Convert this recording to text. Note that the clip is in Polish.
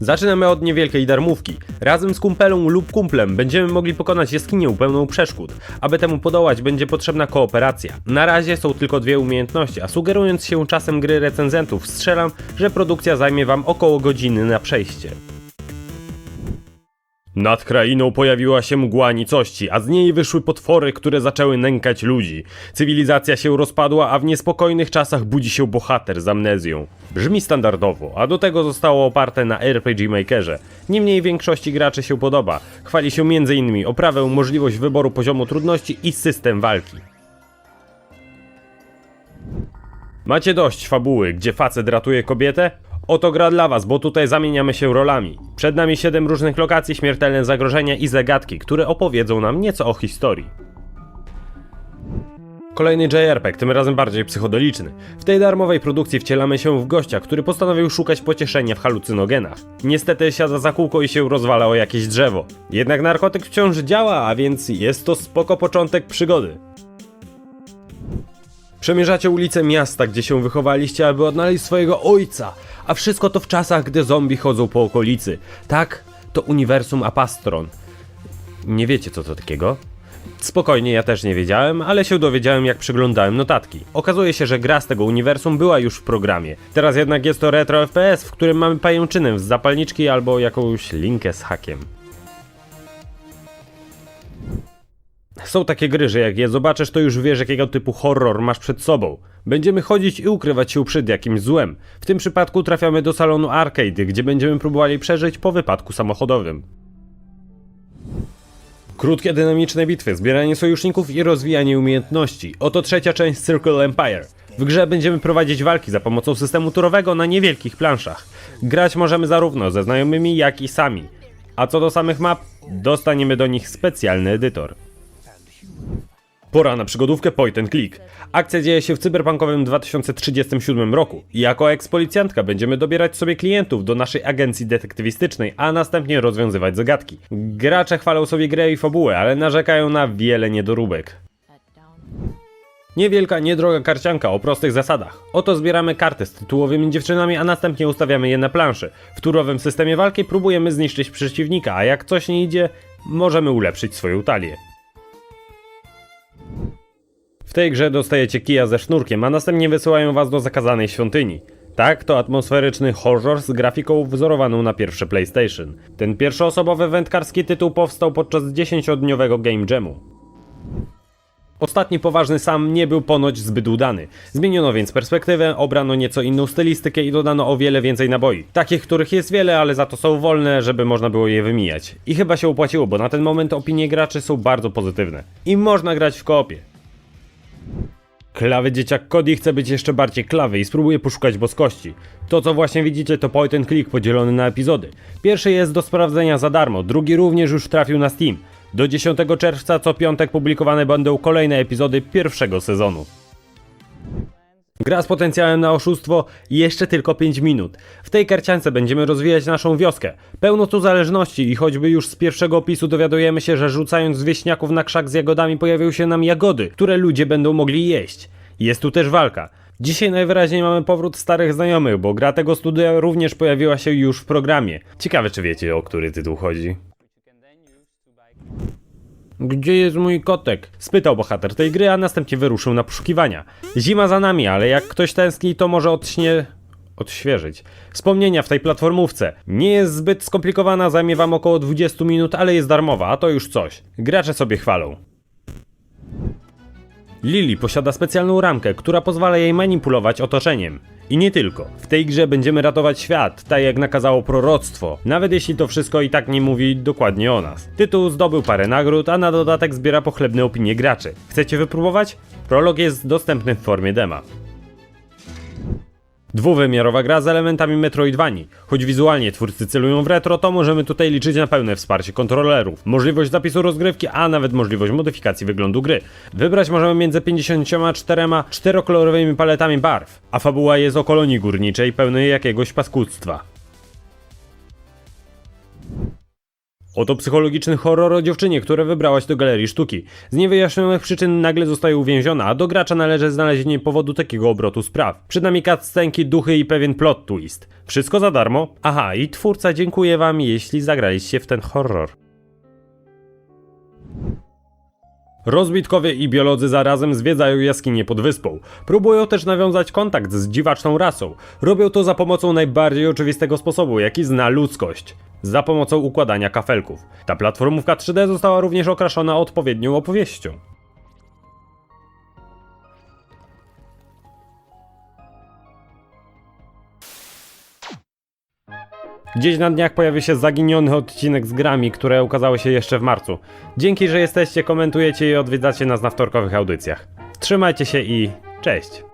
Zaczynamy od niewielkiej darmówki. Razem z kumpelą lub kumplem będziemy mogli pokonać jaskinię pełną przeszkód. Aby temu podołać będzie potrzebna kooperacja. Na razie są tylko dwie umiejętności, a sugerując się czasem gry recenzentów strzelam, że produkcja zajmie wam około godziny na przejście. Nad krainą pojawiła się mgła nicości, a z niej wyszły potwory, które zaczęły nękać ludzi. Cywilizacja się rozpadła, a w niespokojnych czasach budzi się bohater z amnezją. Brzmi standardowo, a do tego zostało oparte na RPG Makerze. Niemniej większości graczy się podoba. Chwali się m.in. oprawę, możliwość wyboru poziomu trudności i system walki. Macie dość fabuły, gdzie facet ratuje kobietę? Oto gra dla was, bo tutaj zamieniamy się rolami. Przed nami 7 różnych lokacji, śmiertelne zagrożenia i zagadki, które opowiedzą nam nieco o historii. Kolejny JRPG, tym razem bardziej psychodeliczny. W tej darmowej produkcji wcielamy się w gościa, który postanowił szukać pocieszenia w halucynogenach. Niestety siada za kółko i się rozwala o jakieś drzewo. Jednak narkotyk wciąż działa, a więc jest to spoko początek przygody. Przemierzacie ulice miasta, gdzie się wychowaliście, aby odnaleźć swojego ojca, a wszystko to w czasach, gdy zombie chodzą po okolicy. Tak, to uniwersum Apastron. Nie wiecie co to takiego? Spokojnie, ja też nie wiedziałem, ale się dowiedziałem jak przeglądałem notatki. Okazuje się, że gra z tego uniwersum była już w programie. Teraz jednak jest to retro FPS, w którym mamy pajęczynę z zapalniczki albo jakąś linkę z hakiem. Są takie gry, że jak je zobaczysz, to już wiesz, jakiego typu horror masz przed sobą. Będziemy chodzić i ukrywać się przed jakimś złem. W tym przypadku trafiamy do salonu arcade, gdzie będziemy próbowali przeżyć po wypadku samochodowym. Krótkie, dynamiczne bitwy, zbieranie sojuszników i rozwijanie umiejętności. Oto trzecia część Circle Empire. W grze będziemy prowadzić walki za pomocą systemu turowego na niewielkich planszach. Grać możemy zarówno ze znajomymi, jak i sami. A co do samych map, dostaniemy do nich specjalny edytor. Pora na przygodówkę Point and Click. Akcja dzieje się w cyberpunkowym 2037 roku. Jako eks-policjantka będziemy dobierać sobie klientów do naszej agencji detektywistycznej, a następnie rozwiązywać zagadki. Gracze chwalą sobie grę i fabułę, ale narzekają na wiele niedoróbek. Niewielka, niedroga karcianka o prostych zasadach. Oto zbieramy karty z tytułowymi dziewczynami, a następnie ustawiamy je na planszy. W turowym systemie walki próbujemy zniszczyć przeciwnika, a jak coś nie idzie, możemy ulepszyć swoją talię. W tej grze dostajecie kija ze sznurkiem, a następnie wysyłają was do zakazanej świątyni. Tak, to atmosferyczny horror z grafiką wzorowaną na pierwsze PlayStation. Ten pierwszoosobowy wędkarski tytuł powstał podczas 10-dniowego Game Jamu. Ostatni poważny sam nie był ponoć zbyt udany. Zmieniono więc perspektywę, obrano nieco inną stylistykę i dodano o wiele więcej naboi. Takich, których jest wiele, ale za to są wolne, żeby można było je wymijać. I chyba się opłaciło, bo na ten moment opinie graczy są bardzo pozytywne. I można grać w koopie. Klawy dzieciak Cody chce być jeszcze bardziej klawy i spróbuje poszukać boskości. To co właśnie widzicie to point and click podzielony na epizody. Pierwszy jest do sprawdzenia za darmo, drugi również już trafił na Steam. Do 10 czerwca co piątek publikowane będą kolejne epizody pierwszego sezonu. Gra z potencjałem na oszustwo i jeszcze tylko 5 minut. W tej karciance będziemy rozwijać naszą wioskę. Pełno tu zależności i choćby już z pierwszego opisu dowiadujemy się, że rzucając wieśniaków na krzak z jagodami pojawią się nam jagody, które ludzie będą mogli jeść. Jest tu też walka. Dzisiaj najwyraźniej mamy powrót starych znajomych, bo gra tego studia również pojawiła się już w programie. Ciekawe czy wiecie o który tytuł chodzi. Gdzie jest mój kotek? Spytał bohater tej gry, a następnie wyruszył na poszukiwania. Zima za nami, ale jak ktoś tęskni, to może odśnie... odświeżyć. Wspomnienia w tej platformówce. Nie jest zbyt skomplikowana, zajmie wam około 20 minut, ale jest darmowa, a to już coś. Gracze sobie chwalą. Lily posiada specjalną ramkę, która pozwala jej manipulować otoczeniem. I nie tylko. W tej grze będziemy ratować świat, tak jak nakazało proroctwo, nawet jeśli to wszystko i tak nie mówi dokładnie o nas. Tytuł zdobył parę nagród, a na dodatek zbiera pochlebne opinie graczy. Chcecie wypróbować? Prolog jest dostępny w formie dema. Dwuwymiarowa gra z elementami Metroidvanii. Choć wizualnie twórcy celują w retro, to możemy tutaj liczyć na pełne wsparcie kontrolerów, możliwość zapisu rozgrywki, a nawet możliwość modyfikacji wyglądu gry. Wybrać możemy między 54 czterokolorowymi paletami barw, a fabuła jest o kolonii górniczej pełnej jakiegoś paskudztwa. Oto psychologiczny horror o dziewczynie, która wybrała się do galerii sztuki. Z niewyjaśnionych przyczyn nagle zostaje uwięziona, a do gracza należy znalezienie powodu takiego obrotu spraw. Przed nami cutscenki, duchy i pewien plot twist. Wszystko za darmo? Aha, i twórca dziękuję wam, jeśli zagraliście w ten horror. Rozbitkowie i biolodzy zarazem zwiedzają jaskinie pod wyspą. Próbują też nawiązać kontakt z dziwaczną rasą. Robią to za pomocą najbardziej oczywistego sposobu, jaki zna ludzkość. Za pomocą układania kafelków. Ta platformówka 3D została również okraszona odpowiednią opowieścią. Gdzieś na dniach pojawi się zaginiony odcinek z grami, które ukazały się jeszcze w marcu. Dzięki, że jesteście, komentujecie i odwiedzacie nas na wtorkowych audycjach. Trzymajcie się i cześć!